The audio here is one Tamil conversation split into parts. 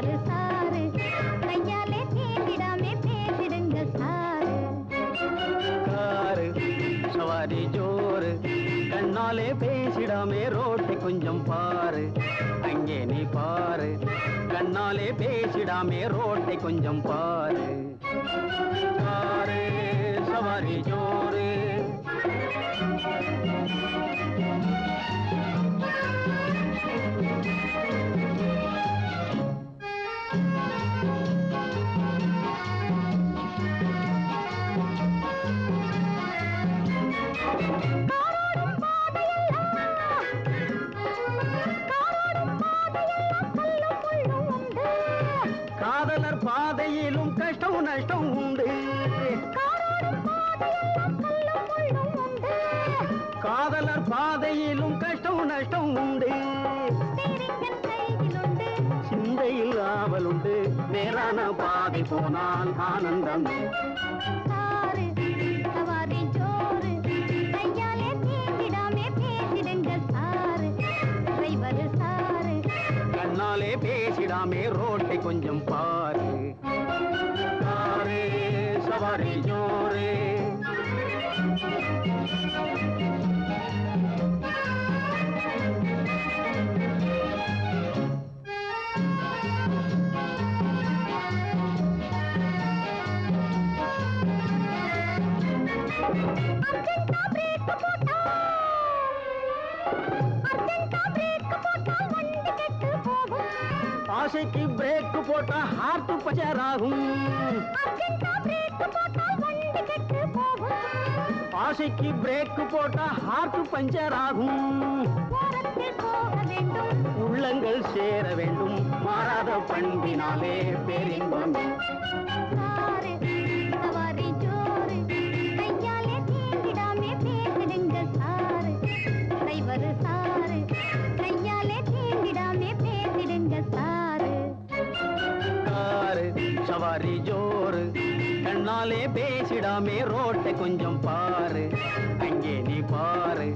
Driver sir. கையாலே தீண்டிடாமே பேசிடுங்க சாரு. காரு சவாரி ஜோரு. கண்ணாலே பேசிடாமே ரோட்டு கொஞ்சம் பாரு. அங்கே நீ பாரு. கண்ணாலே பேசிடாமே ரோட்டை கொஞ்சம் பாரு. காரு சவாரி ஜோரு. காதலர் பாதையிலும் கஷ்டம் நஷ்டம் உண்டு. காதலர் பாதையிலும் கஷ்டம் நஷ்டம் உண்டு. சிந்தையில் ஆவலுண்டு. நேரான பாதை போனால் ஆனந்தம். பேசிடாமே ரோட்டை கொஞ்சம் பாரு காரு சவாரி ஜோரு அர்ஜென்டா பிரேக் போட்டா அர்ஜென்டா ஆசைக்கு பிரேக் போட்டா ஹார்ட் பஞ்சர் ஆகும். ஆசைக்கு பிரேக் போட்டா ஹார்ட் பஞ்சர் ஆகும். உள்ளங்கள் சேர வேண்டும். மாறாத பண்பினாலே பேரின்பம். சவாரி ஜோரு கண்ணாலே பேசிடாமே ரோட்டை கொஞ்சம் பாரு. அங்கே நீ பாரு.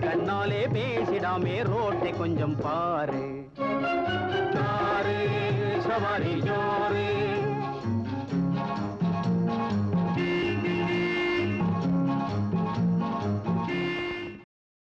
கண்ணாலே பேசிடாமே ரோட்டை கொஞ்சம் பாரு. காரு சவாரி ஜோரு